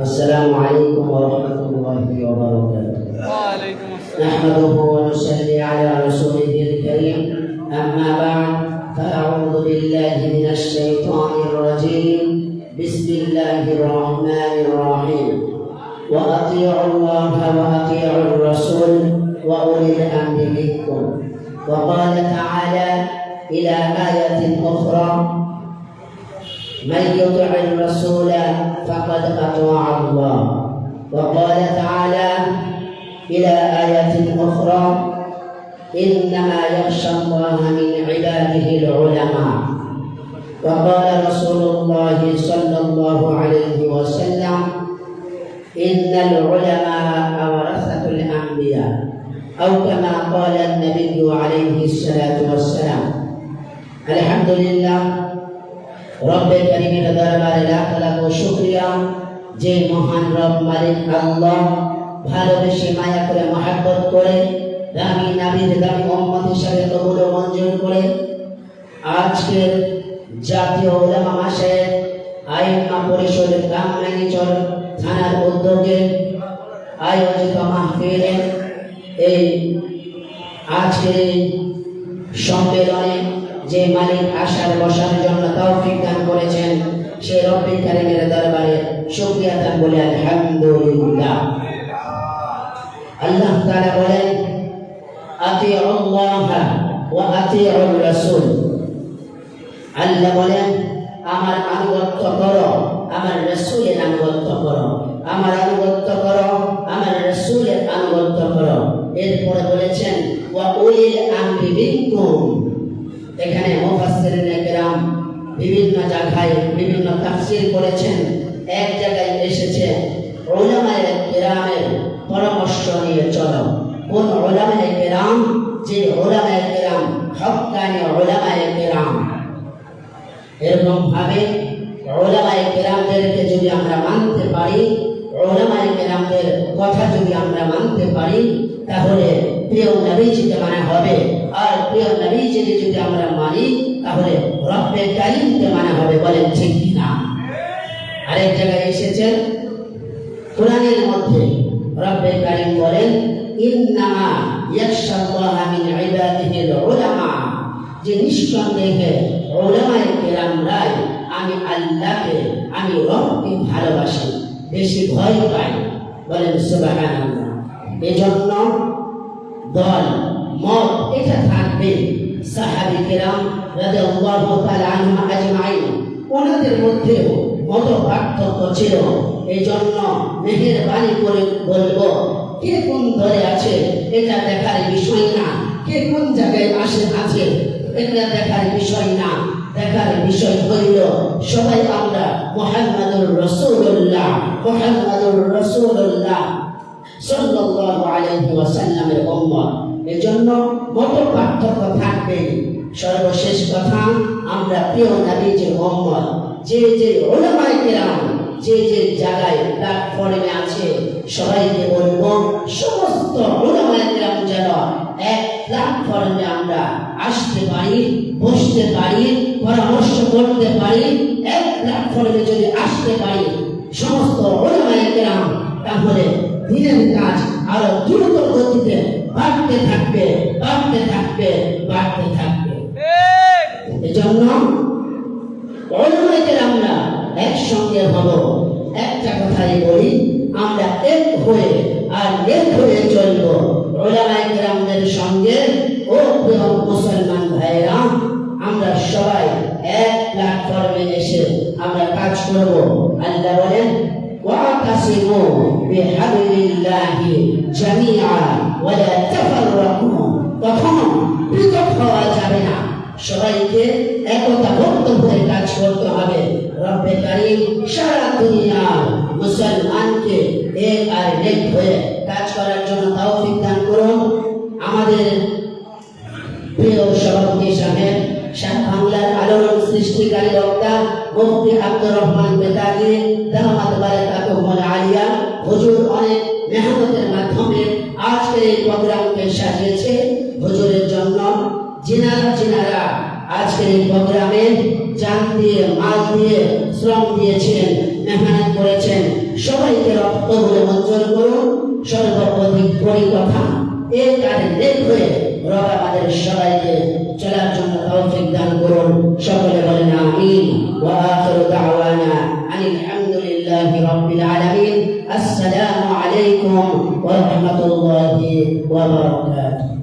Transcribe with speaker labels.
Speaker 1: السلام عليكم ورحمة الله وبركاته.
Speaker 2: وعليكم السلام.
Speaker 1: نحمده ونصلي على رسوله الكريم. أما بعد فأعوذ بالله من الشيطان الرجيم. بسم الله الرحمن الرحيم. وأطيعوا الله وأطيعوا الرسول وأولي الأمر منكم. وقال تعالى إلى آية أخرى من يطع الرسول فقد أطاع وقال تعالى إلى آية أخرى إنما يخشى الله من عباده العلماء. وقال رسول الله صلى الله عليه وسلم إن العلماء ورثة الأنبياء أو كما قال النبي عليه الصلاة والسلام الحمد لله رب الكريم تبارك وتعالى شكرا যে মহান রব মালিক আল্লাহ ভালোবেসে মায়া করে মহাব্বত করে, দামি নাবির দামি মোহাম্মদ হিসাবে কবুল মঞ্জুর করে। আজকের জাতীয় ওলামা মাসে আইনমা পরিষদের ম্যানেজার থানার উদ্যোগে আয়োজিত মাহফিলে এই আজকের এই সম্মেলনে যে মালিক আসার বসার জন্য তৌফিক দান করেছেন সেই রব্বিল কারিমের দরবারে শুকরিয়া দান বলে, আলহামদুলিল্লাহ। আল্লাহ তাআলা বলেন, আতিউল্লাহ ওয়া আতিউর রাসূল। আল্লাহ বলেন, আমার আনুগত্য করো, আমার রাসূলের আনুগত্য করো, আমার আনুগত্য করো, আমার রাসূলের আনুগত্য করো। এরপরে বলেছেন, ওয়া উলিল আমরি মিনকুম। এখানে মুফাসসিরিন কেরাম বিভিন্ন জায়গায় বিভিন্ন তাফসীর করেছেন এক জায়গায় এসেছে উলামায়ে কেরামের পরামর্শ নিয়ে চলো। কোন উলামায়ে কেরাম? যে উলামায়ে কেরাম হক্কানি উলামায়ে কেরাম। এরকম ভাবে ওলামায়ে কেরামদেরকে যদি আমরা মানতে পারি ওলামায়ে কেরামদের কথা যদি আমরা মানতে পারি, তাহলে প্রিয় নবীজিকে মানা হবে আর প্রিয় নবীজিকে যদি আমরা মানি, তাহলে রব্বে কারিমকে মানা হবে, বলেন ঠিক কিনা? আরেক জায়গায় এসেছেন। কোরআনের মধ্যে রব্বে কারিম বলেন, ইন্নামা ইয়াখশাল্লাহা মিন ইবাদিহিল উলামা। যে নিঃসন্দেহে ওলামায়ে কেরামরাই আমি আল্লাহকে, আমি রবকে ভালোবাসি, বেশি ভয় পাই বলেন সুবহানাল্লাহ। এজন্য দল মত এটা থাকবে। সাহাবী কেরাম রাদিয়াল্লাহু তাআলা আনহুম আজমাইন, ওনাদের মধ্যেও মত পার্থক্য ছিল। এই জন্য মেহেরবানি করে বলব, কে কোন দলে আছে এটা দেখার বিষয় না। কে কোন জায়গায় আসে আছে এটা দেখার বিষয় না। দেখার বিষয় হইল, সবাই আমরা মোহাম্মদুর রসুল্লাহ মোহাম্মদুর রসুল্লাহ সাল্লাল্লাহু আলাইহি ওয়াসাল্লামের উম্মত। এজন্য মত পার্থক্য থাকবে। সর্বশেষ কথা, আমরা প্রিয় নবীজির উম্মত যে যে ওলামায়ে কেরাম, যে যে জায়গায় প্ল্যাটফর্মে আছে, সবাইকে বলব, সমস্ত ওলামায়ে কেরাম যেন এক প্ল্যাটফর্মে আমরা আসতে পারি, বসতে পারি, পরামর্শ করতে পারি, এক প্ল্যাটফর্মে যদি আসতে পারি, সমস্ত ওলামায়ে কেরাম, তাহলে দিনের কাজ আরও দ্রুত গতিতে বাড়তে থাকবে বাড়তে থাকবে বাড়তে থাকবে। এজন্য ওলামায়ে আমরা একসঙ্গে হব। একটা কথাই বলি আমরা এক হয়ে আর এক হয়ে চলব। ওলামায়ে কেরামদের সঙ্গে ও প্রিয় মুসলমান ভাইরা আমরা সবাই এক প্ল্যাটফর্মে এসে আমরা কাজ করব। আল্লাহ বলেন واعتصموا بحبل الله جميعا ولا تفرقوا কখনো পৃথক হওয়া যাবে না সবাইকে একতাবদ্ধ হয়ে কাজ করতে হবে রব্বে কারিম সারা দুনিয়ার মুসলমানকে এক আর এক হয়ে কাজ করার জন্য তৌফিক দান করুন আমাদের প্রিয় সভাপতি সাহেব শাহ বাংলার আলোড়ন সৃষ্টিকারী বক্তা মুফতি আব্দুর রহমান বেতাগি দামাত বারাকাত হুমুল আলিয়া। হুজুর অনেক মেহনতের মাধ্যমে আজকে এই প্রোগ্রামকে সাজিয়েছে হুজুরের জন্য। জিনারা জিনারা আজকের এই প্রোগ্রামে যান দিয়ে, মাল দিয়ে, শ্রম দিয়েছেন মেহনত করেছেন। সবাইকে রক্ত বলে মঞ্জুর করুন। সর্বপ্রথম পরিকথা এর কারণে দেখবে রবাবাদের সবাইকে চলার জন্য তৌফিক দান করুন সকলে বলেন আমিন ওয়া আখিরু দাওয়ানা আনিল হামদুলিল্লাহি রাব্বিল আলামিন আসসালামু আলাইকুম ওয়া রাহমাতুল্লাহি ওয়া বারাকাতুহু